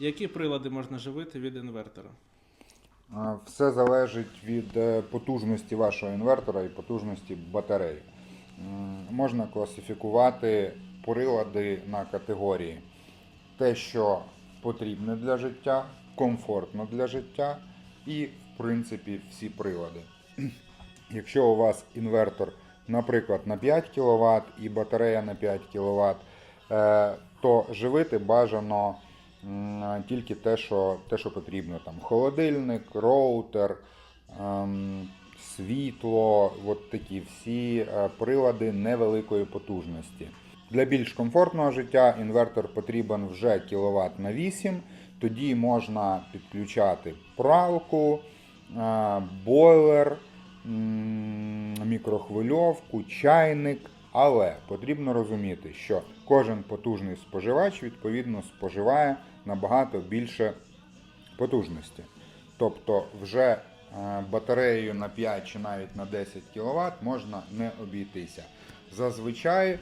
Які прилади можна живити від інвертора? Все залежить від е, потужності вашого інвертора і потужності батареї. Можна класифікувати прилади на категорії. Те, що потрібне для життя, комфортно для життя і, в принципі, всі прилади. Якщо у вас інвертор, наприклад, на 5 кВт і батарея на 5 кВт, то живити бажано тільки те, що, те, що потрібно. Там холодильник, роутер, ем, світло, от такі всі е, прилади невеликої потужності. Для більш комфортного життя інвертор потрібен вже кВт на 8. Тоді можна підключати пралку, е, бойлер, мікрохвильовку, чайник. Але потрібно розуміти, що кожен потужний споживач відповідно споживає набагато більше потужності. Тобто вже е, батареєю на 5 чи навіть на 10 кВт можна не обійтися. Зазвичай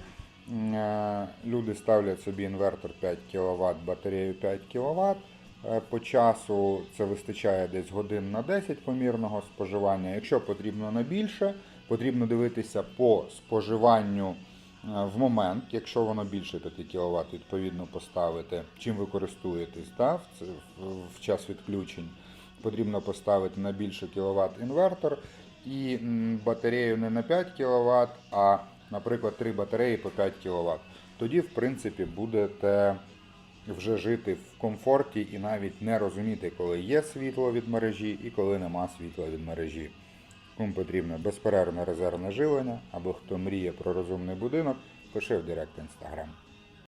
е, люди ставлять собі інвертор 5 кВт, батарею 5 кВт. Е, По часу це вистачає десь годин на 10 помірного споживання. Якщо потрібно на більше, потрібно дивитися по споживанню е, в момент, якщо воно більше 5 кВт, відповідно поставити, чим ви користуєтесь да, в, час відключень. Потрібно поставити на більше кВт інвертор і батарею не на 5 кВт, а, наприклад, 3 батареї по 5 кВт. Тоді, в принципі, будете вже жити в комфорті і навіть не розуміти, коли є світло від мережі і коли нема світла від мережі. Кому потрібно безперервне резервне живлення або хто мріє про розумний будинок, пиши в Директ Інстаграм.